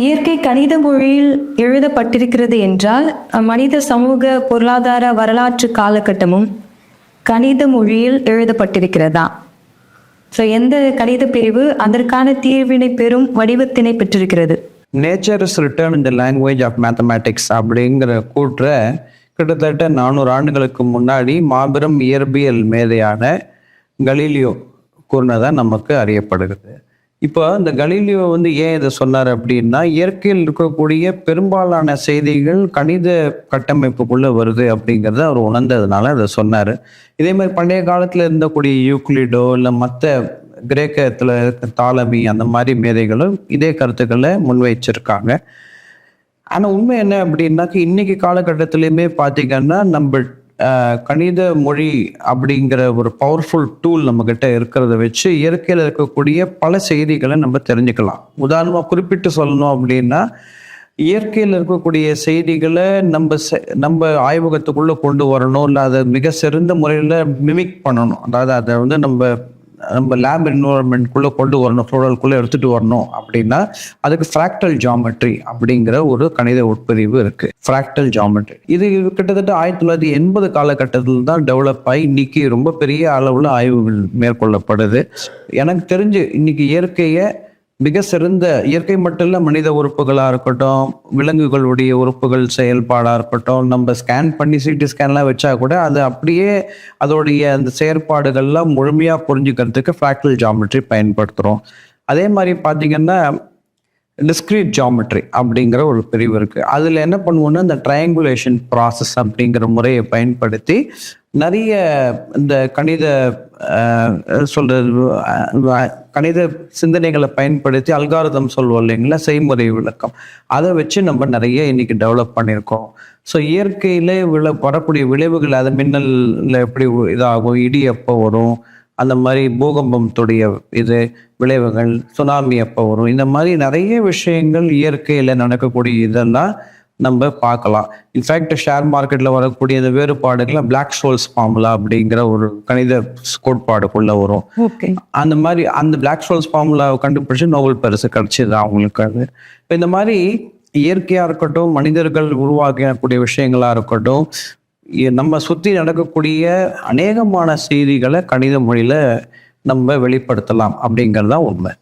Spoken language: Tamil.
இயற்கை கணித மொழியில் எழுதப்பட்டிருக்கிறது என்றால் மனித சமூக பொருளாதார வரலாற்று காலகட்டமும் கணித மொழியில் எழுதப்பட்டிருக்கிறதா? ஸோ எந்த கணித பிரிவு அதற்கான தீர்வினை பெறும் வடிவத்தினை பெற்றிருக்கிறது? Nature is return in the language of mathematics அப்படிங்கிற கூற்ற கிட்டத்தட்ட நானூறு ஆண்டுகளுக்கு முன்னாடி மாபெரும் இயற்பியல் மேதையான கலீலியோ கூறினதா நமக்கு அறியப்படுகிறது. இப்போ இந்த கலீலியோ வந்து ஏன் இதை சொன்னார் அப்படின்னா இயற்கையில் இருக்கக்கூடிய பெரும்பாலான செய்திகள் கணித கட்டமைப்புக்குள்ளே வருது அப்படிங்கிறத அவர் உணர்ந்ததுனால அதை சொன்னார். இதே மாதிரி பண்டைய காலத்தில் இருந்தக்கூடிய யூக்ளிடோ இல்லை மற்ற கிரேக்கத்தில் இருக்க தாலமி அந்த மாதிரி மேதைகளும் இதே கருத்துக்களை முன்வைச்சிருக்காங்க. ஆனால் உண்மை என்ன அப்படின்னாக்க இன்னைக்கு காலகட்டத்திலையுமே பார்த்தீங்கன்னா நம்ம கணித மொழி அப்படிங்கிற ஒரு பவர்ஃபுல் டூல் நம்மக்கிட்ட இருக்கிறத வச்சு இயற்கையில் இருக்கக்கூடிய பல செய்திகளை நம்ம தெரிஞ்சுக்கலாம். உதாரணமாக குறிப்பிட்டு சொல்லணும் அப்படின்னா இயற்கையில் இருக்கக்கூடிய செய்திகளை நம்ம செ- நம்ம ஆய்வகத்துக்குள்ளே கொண்டு வரணும் இல்லை அதை மிக சிறந்த முறையில் மிமிக் பண்ணணும். அதாவது அதை வந்து நம்ம நம்ம லேப் என்வரன்மெண்ட்குள்ளே கொண்டு வரணும் சூழலுக்குள்ளே எடுத்துகிட்டு வரணும் அப்படின்னா அதுக்கு ஃப்ராக்டல் ஜாமெட்ரி அப்படிங்கிற ஒரு கணித உட்பிரிவு இருக்கு. ஃப்ராக்டல் ஜாமெட்ரி இது கிட்டத்தட்ட ஆயிரத்தி தொள்ளாயிரத்தி எண்பது காலகட்டத்தில் தான் டெவலப் ஆகி இன்னைக்கு ரொம்ப பெரிய அளவில் ஆய்வுகள் மேற்கொள்ளப்படுது. எனக்கு தெரிஞ்சு இன்னைக்கு இயற்கையை மிக சிறந்த இயற்கை மட்டும் இல்லை மனித உறுப்புகளாக இருக்கட்டும் விலங்குகளுடைய உறுப்புகள் செயல்பாடாக இருக்கட்டும் நம்ம ஸ்கேன் பண்ணி சிடி ஸ்கேன்லாம் வச்சா கூட அது அப்படியே அதோடைய அந்த செயற்பாடுகள்லாம் முழுமையாக புரிஞ்சுக்கிறதுக்கு ஃப்ராக்டல் ஜாமெட்ரி பயன்படுத்துகிறோம் அதே மாதிரி பார்த்தீங்கன்னா டிஸ்கிரீட் ஜாமெட்ரி அப்படிங்கிற ஒரு பிரிவு இருக்குது அதில் என்ன பண்ணுவோம்னா இந்த ட்ரையாங்குலேஷன் ப்ராசஸ் அப்படிங்கிற முறையை பயன்படுத்தி நிறைய இந்த கணித சொல்றது கணித சிந்தனைகளை பயன்படுத்தி அல்காரதம் சொல்லுவோம் இல்லைங்களா செய்முறை விளக்கம். அதை வச்சு நம்ம நிறைய இன்னைக்கு டெவலப் பண்ணியிருக்கோம். ஸோ இயற்கையிலே விளை வரக்கூடிய விளைவுகள் அது மின்னலில் எப்படி இதாகும் இடி எப்போ வரும் அந்த மாதிரி பூகம்பத்துடைய இது விளைவுகள் சுனாமி எப்போ வரும். இந்த மாதிரி நிறைய விஷயங்கள் இயற்கையில் நடக்கக்கூடிய இதெல்லாம் நம்ம பார்க்கலாம். இன்ஃபேக்ட் ஷேர் மார்க்கெட்டில் வரக்கூடிய இந்த வேறுபாடுகளை பிளாக் ஷோல்ஸ் ஃபார்முலா அப்படிங்கிற ஒரு கணித கோட்பாடுக்குள்ள வரும். அந்த மாதிரி அந்த பிளாக் ஷோல்ஸ் ஃபார்முலாவை கண்டுபிடிச்சு நோபல் பரிசு கிடைச்சது அவங்களுக்கு அது? இப்போ இந்த மாதிரி இயற்கையாக இருக்கட்டும் மனிதர்கள் உருவாக்கக்கூடிய விஷயங்களா இருக்கட்டும் நம்ம சுற்றி நடக்கக்கூடிய அநேகமான செய்திகளை கணித மொழியில் நம்ம வெளிப்படுத்தலாம் அப்படிங்கிறது தான் உண்மை.